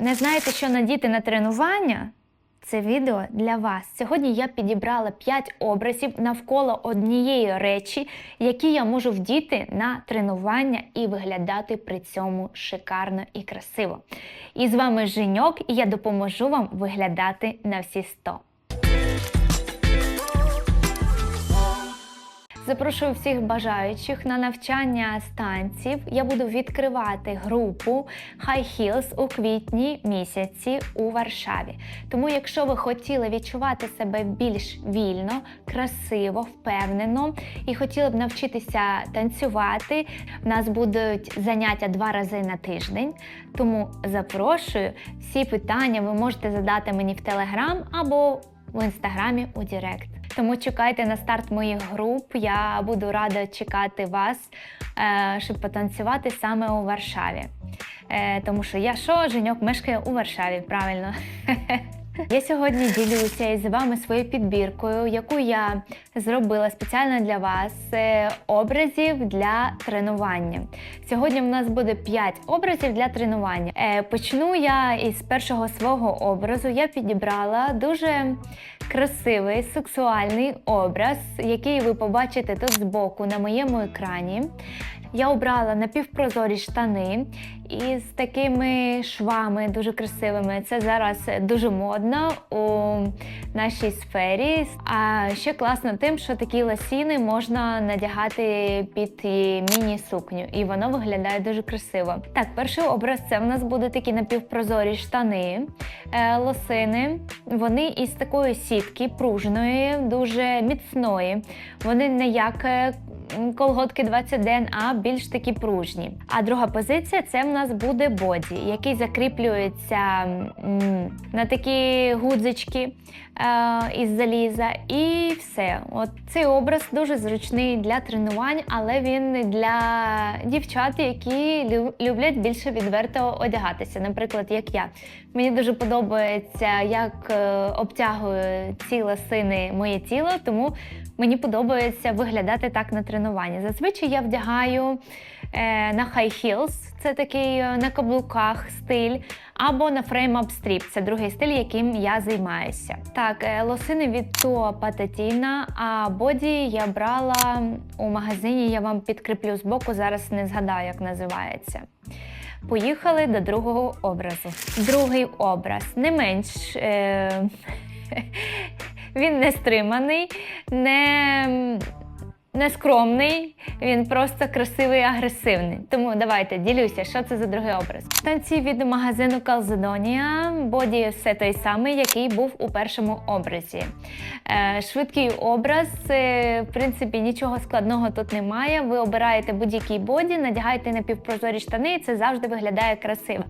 Не знаєте, що надіти на тренування? Це відео для вас. Сьогодні я підібрала 5 образів навколо однієї речі, які я можу вдіти на тренування і виглядати при цьому шикарно і красиво. І з вами Женьок, і я допоможу вам виглядати на всі 100. Запрошую всіх бажаючих на навчання з танців. Я буду відкривати групу High Heels у квітні місяці у Варшаві. Тому, якщо ви хотіли відчувати себе більш вільно, красиво, впевнено і хотіли б навчитися танцювати, в нас будуть заняття два рази на тиждень. Тому запрошую всі питання ви можете задати мені в Телеграм або в інстаграмі у Директ. Тому чекайте на старт моїх груп. Я буду рада чекати вас, е, щоб потанцювати саме у Варшаві. Е, Тому що я що, Женьок мешкає у Варшаві, правильно. Я сьогодні ділюся із вами своєю підбіркою, яку я зробила спеціально для вас е, образів для тренування. Сьогодні в нас буде 5 образів для тренування. Е, Почну я із першого свого образу. Я підібрала дуже красивий сексуальний образ, який ви побачите тут збоку на моєму екрані. Я обрала напівпрозорі штани із такими швами дуже красивими. Це зараз дуже модно у нашій сфері. А ще класно тим, що такі ласіни можна надягати під міні-сукню, і воно виглядає дуже красиво. Так, перший образ це в нас будуть такі напівпрозорі штани, е, лосини. Вони із такої сітки пружної, дуже міцної. Вони не як е, колготки 20 ден, а більш такі пружні. А друга позиція це в нас буде боді, який закріплюється на такі гудзички е, із заліза, і все. От цей образ дуже зручний для тренувань, але він для дівчат, які люблять більше відверто одягатися. Наприклад, як я. Мені дуже подобається, як е, обтягує ці ласини моє тіло, тому мені подобається виглядати так на тренуванні. Зазвичай я вдягаю е, на high heels, це такий е, на каблуках стиль, або на frame-up strip, це другий стиль, яким я займаюся. Так, е, лосини від Туа Пататіна, а боді я брала у магазині, я вам підкріплю збоку, зараз не згадаю, як називається. Поїхали до другого образу. Другий образ не менш. Е- він не стриманий, не, не скромний, він просто красивий і агресивний. Тому давайте ділюся, що це за другий образ. Танці від магазину Calzedonia, боді все той самий, який був у першому образі. Е, швидкий образ, е, в принципі, нічого складного тут немає. Ви обираєте будь-який боді, надягаєте напівпрозорі штани, і це завжди виглядає красиво.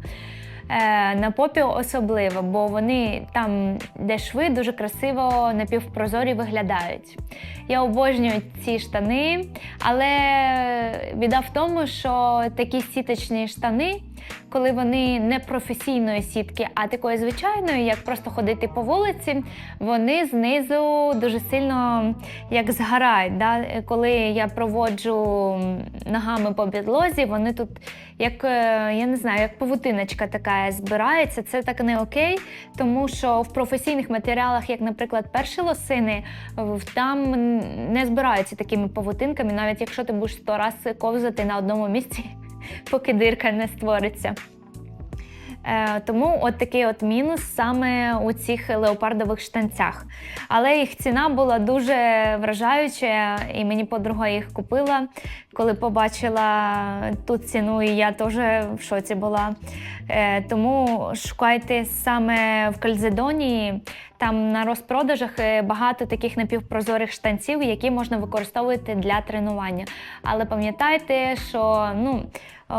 Е, на попі особливо, бо вони там, де шви, дуже красиво напівпрозорі виглядають. Я обожнюю ці штани, але біда в тому, що такі сіточні штани, коли вони не професійної сітки, а такої звичайної, як просто ходити по вулиці, вони знизу дуже сильно як згорають. Да? Коли я проводжу ногами по підлозі, вони тут як е, я не знаю, як павутиночка така збирається. Це так не окей, тому що в професійних матеріалах, як, наприклад, перші лосини, там не збираються такими павутинками, навіть якщо ти будеш сто раз ковзати на одному місці, поки дирка не створиться. Е, тому от такий от мінус саме у цих леопардових штанцях. Але їх ціна була дуже вражаюча, і мені подруга їх купила. Коли побачила ту ціну, і я теж в шоці була. Е, тому шукайте саме в Кальзедонії. Там на розпродажах е, багато таких напівпрозорих штанців, які можна використовувати для тренування. Але пам'ятайте, що ну. Е,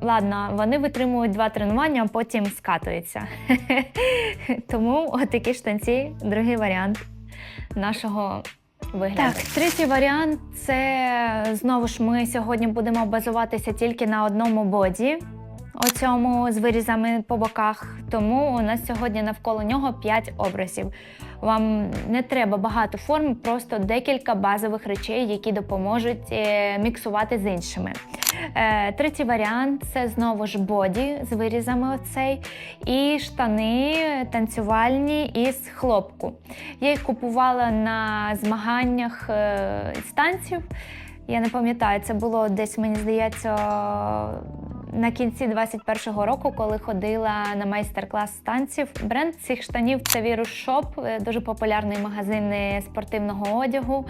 ладно, вони витримують два тренування, а потім скатуються. Тому отакі штанці, другий варіант нашого вигляду. Так, третій варіант це знову ж ми сьогодні будемо базуватися тільки на одному боді. Оцьому з вирізами по боках. Тому у нас сьогодні навколо нього 5 образів. Вам не треба багато форм, просто декілька базових речей, які допоможуть е, міксувати з іншими. Е, Третій варіант це знову ж боді з вирізами оцей, і штани танцювальні із хлопку. Я їх купувала на змаганнях е, з танців. Я не пам'ятаю, це було десь, мені здається, на кінці 21-го року, коли ходила на майстер-клас танців. Бренд цих штанів це Virus Shop, е, дуже популярний магазин е, спортивного одягу.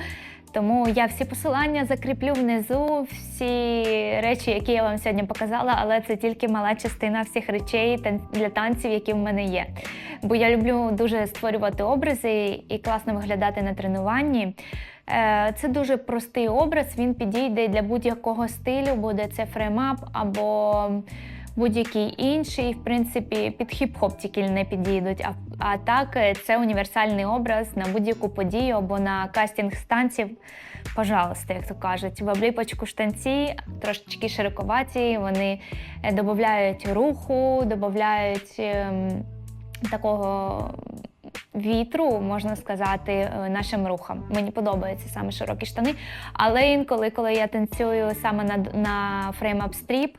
Тому я всі посилання закріплю внизу, всі речі, які я вам сьогодні показала, але це тільки мала частина всіх речей для танців, які в мене є. Бо я люблю дуже створювати образи і класно виглядати на тренуванні. Е, Це дуже простий образ, він підійде для будь-якого стилю, буде це фреймап або будь-який інший. В принципі, під хіп-хоп тільки не підійдуть. А, а так, е, це універсальний образ на будь-яку подію або на кастинг станців. Пожалуйста, як то кажуть, в обліпочку штанці трошечки широковаті, вони е, додають руху, додають ем, такого вітру, можна сказати, е, нашим рухам. Мені подобаються саме широкі штани. Але інколи, коли я танцюю саме на, на фрейм-ап стріп,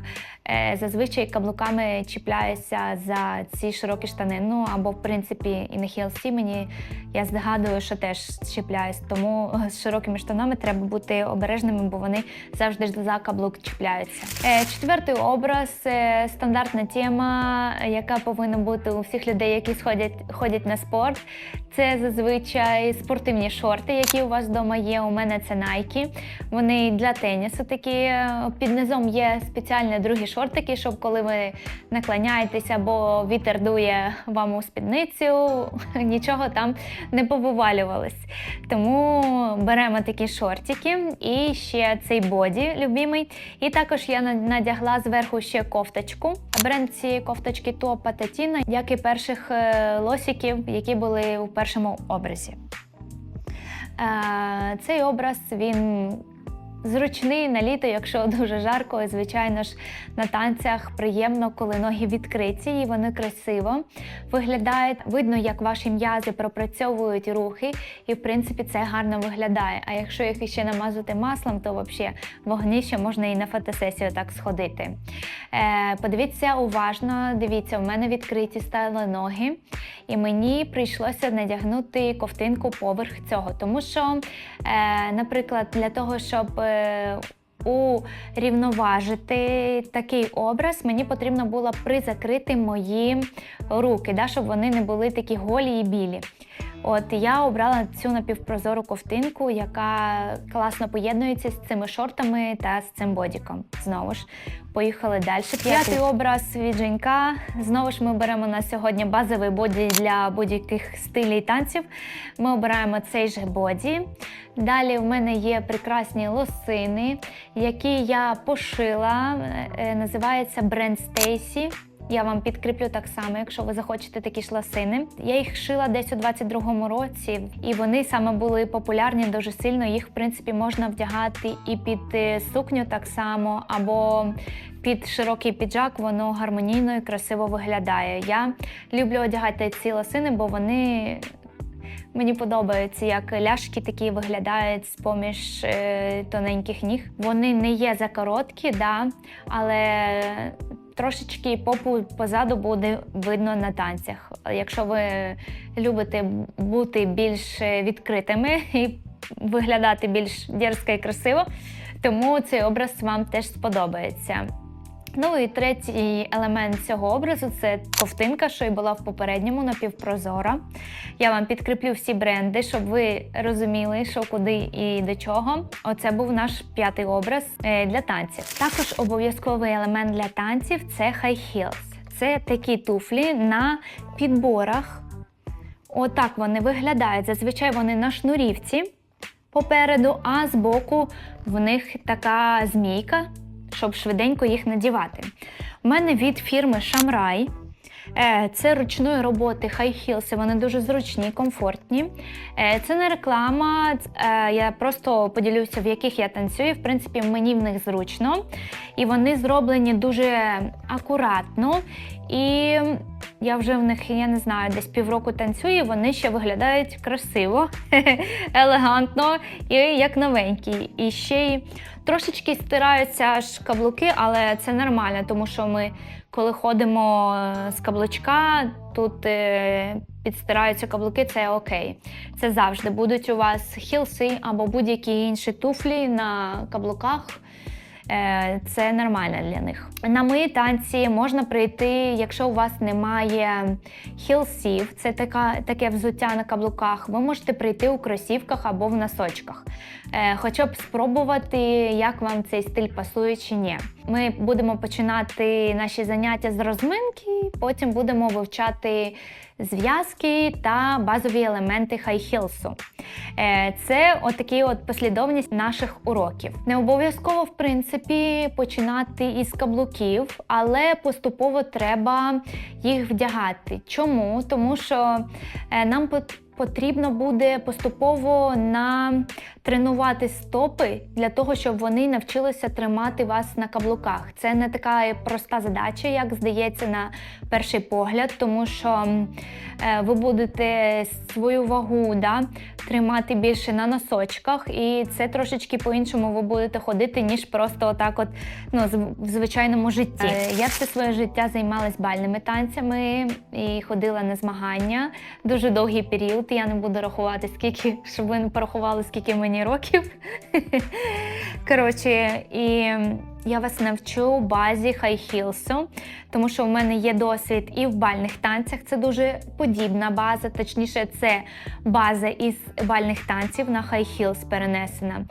е, зазвичай каблуками чіпляюся за ці широкі штани. Ну або в принципі і на HLC мені я здогадую, що теж чіпляюсь. Тому з широкими штанами треба бути обережними, бо вони завжди за каблук чіпляються. Е, Четвертий образ е, стандартна тема, яка повинна бути у всіх людей, які сходять ходять на спорт. Це зазвичай спортивні шорти, які у вас вдома є. У мене це Nike. Вони для тенісу такі. Під низом є спеціальні другі шортики, щоб коли ви наклоняєтеся або вітер дує вам у спідницю, нічого там не повивалювалось. Тому беремо такі шортики і ще цей боді любимий. І також я надягла зверху ще кофточку. Бренд цієї кофточки то Пататіна, як і перших е, лосиків, які були у першому образі. Е, Цей образ він зручний на літо, якщо дуже жарко. І, звичайно ж, на танцях приємно, коли ноги відкриті і вони красиво виглядають. Видно, як ваші м'язи пропрацьовують рухи, і в принципі це гарно виглядає. А якщо їх ще намазати маслом, то взагалі вогнище можна і на фотосесію так сходити. Е, подивіться уважно, дивіться, у мене відкриті стали ноги, і мені прийшлося надягнути ковтинку поверх цього, тому що, е, наприклад, для того, щоб урівноважити такий образ, мені потрібно було призакрити мої руки, да, щоб вони не були такі голі і білі. От я обрала цю напівпрозору ковтинку, яка класно поєднується з цими шортами та з цим бодіком. Знову ж поїхали далі. П'ятий образ від Женька. Знову ж ми беремо на сьогодні базовий боді для будь-яких стилів танців. Ми обираємо цей же боді. Далі в мене є прекрасні лосини, які я пошила. Е, Називається бренд Stacy. Я вам підкріплю так само, якщо ви захочете такі ж лосини. Я їх шила десь у 22-му році, і вони саме були популярні дуже сильно. Їх, в принципі, можна вдягати і під е, сукню так само, або під широкий піджак, воно гармонійно і красиво виглядає. Я люблю одягати ці лосини, бо вони. Мені подобається, як ляшки такі виглядають з поміж е, тоненьких ніг. Вони не є закороткі, да, але трошечки попу позаду буде видно на танцях. Якщо ви любите бути більш відкритими і виглядати більш дерзко і красиво, тому цей образ вам теж сподобається. Ну і третій елемент цього образу це ковтинка, що й була в попередньому напівпрозора. Я вам підкріплю всі бренди, щоб ви розуміли, що куди і до чого. Оце був наш п'ятий образ е, для танців. Також обов'язковий елемент для танців це high heels. Це такі туфлі на підборах. Отак вони виглядають. Зазвичай вони на шнурівці попереду, а збоку в них така змійка, щоб швиденько їх надівати. У мене від фірми Шамрай Е, Це ручної роботи хай-хілси, вони дуже зручні, комфортні. Е, Це не реклама, е, я просто поділюся, в яких я танцюю. В принципі, мені в них зручно. І вони зроблені дуже акуратно. І я вже в них, я не знаю, десь півроку танцюю, вони ще виглядають красиво, елегантно і як новенькі. І ще й трошечки стираються аж каблуки, але це нормально, тому що ми, коли ходимо е, з каблучка, тут е, підстираються каблуки, це окей. Це завжди будуть у вас хілси або будь-які інші туфлі на каблуках. Е, Це нормально для них. На мої танці можна прийти, якщо у вас немає хілсів, це така, таке взуття на каблуках. Ви можете прийти у кросівках або в носочках. Е, Хоча б спробувати, як вам цей стиль пасує чи ні. Ми будемо починати наші заняття з розминки, потім будемо вивчати зв'язки та базові елементи хай-хілсу. Е, Це отакі от послідовність наших уроків. Не обов'язково, в принципі, починати із каблуків, але поступово треба їх вдягати. Чому? Тому що е, нам пот- потрібно буде поступово натренувати стопи для того, щоб вони навчилися тримати вас на каблуках. Це не така проста задача, як здається на перший погляд, тому що е, ви будете свою вагу да, тримати більше на носочках, і це трошечки по-іншому ви будете ходити, ніж просто отак, от ну, в звичайному житті. Я все своє життя займалась бальними танцями і ходила на змагання дуже довгий період. Я не буду рахувати, скільки, щоб ви не порахували, скільки мені років. Коротше, і я вас навчу базі хай-хілсу, тому що в мене є досвід і в бальних танцях. Це дуже подібна база, точніше, це база із бальних танців на хай-хілс перенесена.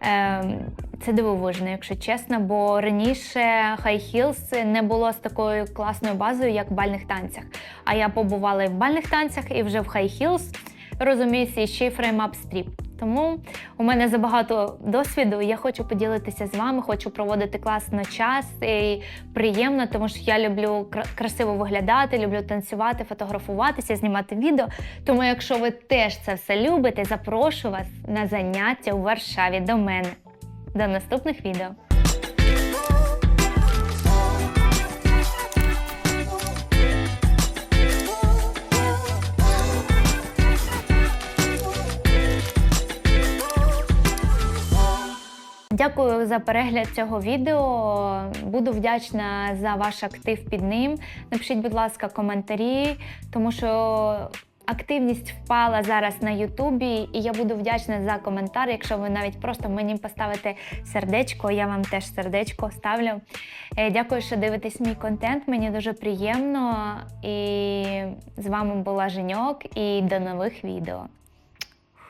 Ем, Це дивовижно, якщо чесно, бо раніше хай-хілс не було з такою класною базою, як в бальних танцях. А я побувала і в бальних танцях, і вже в хай-хілс. Розумієте, ще й фреймап стріп. Тому у мене забагато досвіду. Я хочу поділитися з вами, хочу проводити класно час і приємно, тому що я люблю кра- красиво виглядати, люблю танцювати, фотографуватися, знімати відео. Тому, якщо ви теж це все любите, запрошую вас на заняття у Варшаві до мене. До наступних відео. Дякую за перегляд цього відео. Буду вдячна за ваш актив під ним. Напишіть, будь ласка, коментарі, тому що активність впала зараз на Ютубі, і я буду вдячна за коментар. Якщо ви навіть просто мені поставите сердечко, я вам теж сердечко ставлю. Е, Дякую, що дивитесь мій контент. Мені дуже приємно. І з вами була Женьок, і до нових відео.